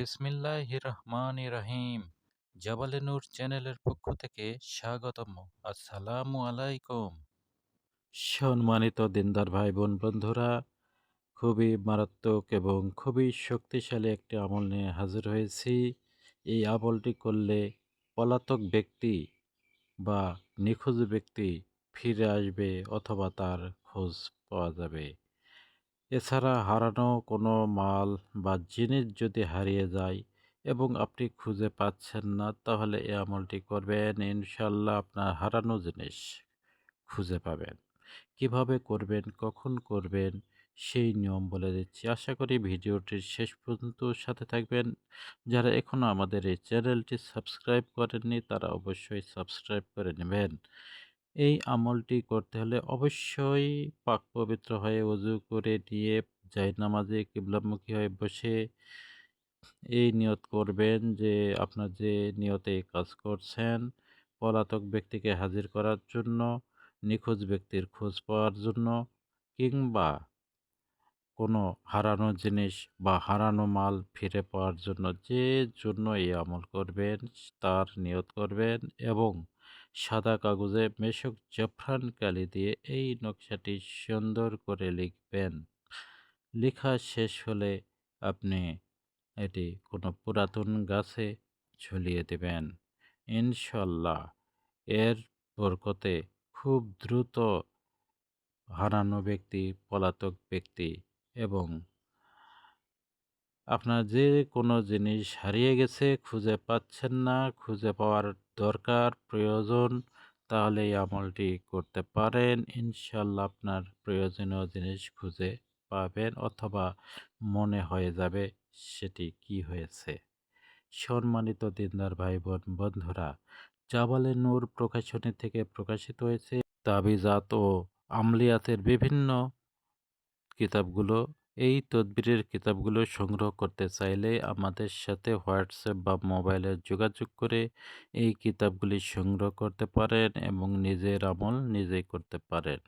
বিসমিল্লাহ রহমান রহিম জাবালে নূর চ্যানেলের পক্ষ থেকে স্বাগতম। আসসালামু আলাইকুম। সম্মানিত দিনদার ভাই বোন বন্ধুরা, খুবই মারাত্মক এবং খুবই শক্তিশালী একটি আমল নিয়ে হাজির হয়েছি। এই আমলটি করলে পলাতক ব্যক্তি বা নিখোঁজ ব্যক্তি ফিরে আসবে অথবা তার খোঁজ পাওয়া যাবে। এছাড়া হারানো কোনো মাল বা জিনিস যদি হারিয়ে যায় এবং আপনি খুঁজে পাচ্ছেন না, তাহলে এই আমলটি করবেন। ইনশাল্লাহ আপনার হারানো জিনিস খুঁজে পাবেন। কীভাবে করবেন, কখন করবেন, সেই নিয়ম বলে দিচ্ছি। আশা করি ভিডিওটির শেষ পর্যন্ত সাথে থাকবেন। যারা এখনও আমাদের এই চ্যানেলটি সাবস্ক্রাইব করেননি, তারা অবশ্যই সাবস্ক্রাইব করে নেবেন। এই আমলটি করতে হলে অবশ্যই পাক পবিত্র হয়ে অজু করে নিয়ে নামাজে কিবলামুখী হয়ে বসে এই নিয়ত করবেন যে আপনার যে নিয়তে কাজ করছেন, পলাতক ব্যক্তিকে হাজির করার জন্য, নিখোঁজ ব্যক্তির খোঁজ পাওয়ার জন্য কিংবা কোনো হারানো জিনিস বা হারানো মাল ফিরে পাওয়ার জন্য যে জন্য এই আমল করবেন, তার নিয়ত করবেন এবং সাদা কাগজে মেশক জাফরান কালি দিয়ে এই নকশাটি সুন্দর করে লিখবেন। লেখা শেষ হলে আপনি এটি কোনো পুরাতন গাছে ঝুলিয়ে দেবেন। ইনশাল্লাহ এর বরকতে খুব দ্রুত হারানো ব্যক্তি, পলাতক ব্যক্তি এবং আপনার যে কোনো জিনিস হারিয়ে গেছে, খুঁজে পাচ্ছেন না, খুঁজে পাওয়ার দরকার, প্রয়োজন তাহলে এই আমলটি করতে পারেন। ইনশাল্লাহ আপনার প্রয়োজনীয় জিনিস খুঁজে পাবেন অথবা মনে হয়ে যাবে সেটি কি হয়েছে। সম্মানিত দিনদার ভাই বোন বন্ধুরা, জাবালে নূর প্রকাশনী থেকে প্রকাশিত হয়েছে। তাবিজাত ও আমলিয়াতের বিভিন্ন কিতাবগুলো এই তদবিরের কিতাবগুলো সংগ্রহ করতে চাইলে আমাদের সাথে হোয়াটসঅ্যাপ বা মোবাইলে যোগাযোগ করে এই কিতাবগুলি সংগ্রহ করতে পারেন এবং নিজের আমল নিজেই করতে পারেন।